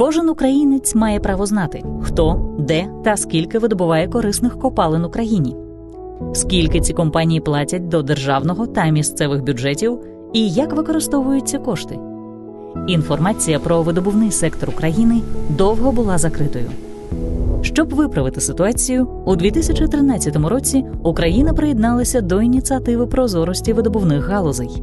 Кожен українець має право знати, хто, де та скільки видобуває корисних копалин Україні, скільки ці компанії платять до державного та місцевих бюджетів і як використовуються кошти. Інформація про видобувний сектор України довго була закритою. Щоб виправити ситуацію, у 2013 році Україна приєдналася до ініціативи прозорості видобувних галузей.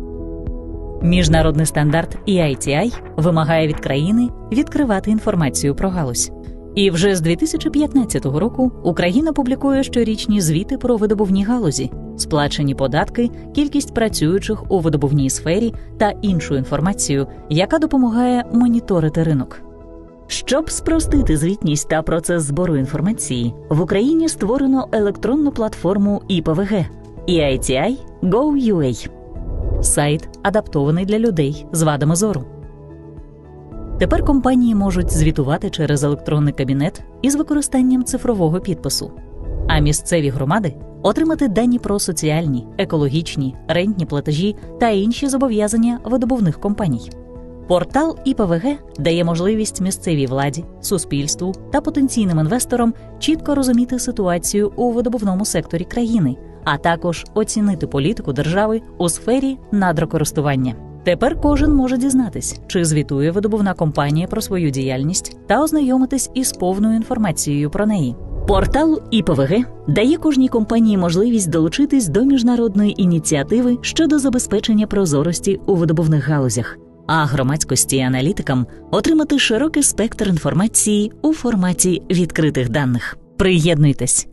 Міжнародний стандарт EITI вимагає від країни відкривати інформацію про галузь. І вже з 2015 року Україна публікує щорічні звіти про видобувні галузі, сплачені податки, кількість працюючих у видобувній сфері та іншу інформацію, яка допомагає моніторити ринок. Щоб спростити звітність та процес збору інформації, в Україні створено електронну платформу ІПВГ EITI Go.ua. Сайт адаптований для людей з вадами зору. Тепер компанії можуть звітувати через електронний кабінет із використанням цифрового підпису, а місцеві громади отримати дані про соціальні, екологічні, рентні платежі та інші зобов'язання видобувних компаній. Портал ІПВГ дає можливість місцевій владі, суспільству та потенційним інвесторам чітко розуміти ситуацію у видобувному секторі країни, а також оцінити політику держави у сфері надрокористування. Тепер кожен може дізнатись, чи звітує видобувна компанія про свою діяльність та ознайомитись із повною інформацією про неї. Портал ІПВГ дає кожній компанії можливість долучитись до міжнародної ініціативи щодо забезпечення прозорості у видобувних галузях, а громадськості і аналітикам отримати широкий спектр інформації у форматі відкритих даних. Приєднуйтесь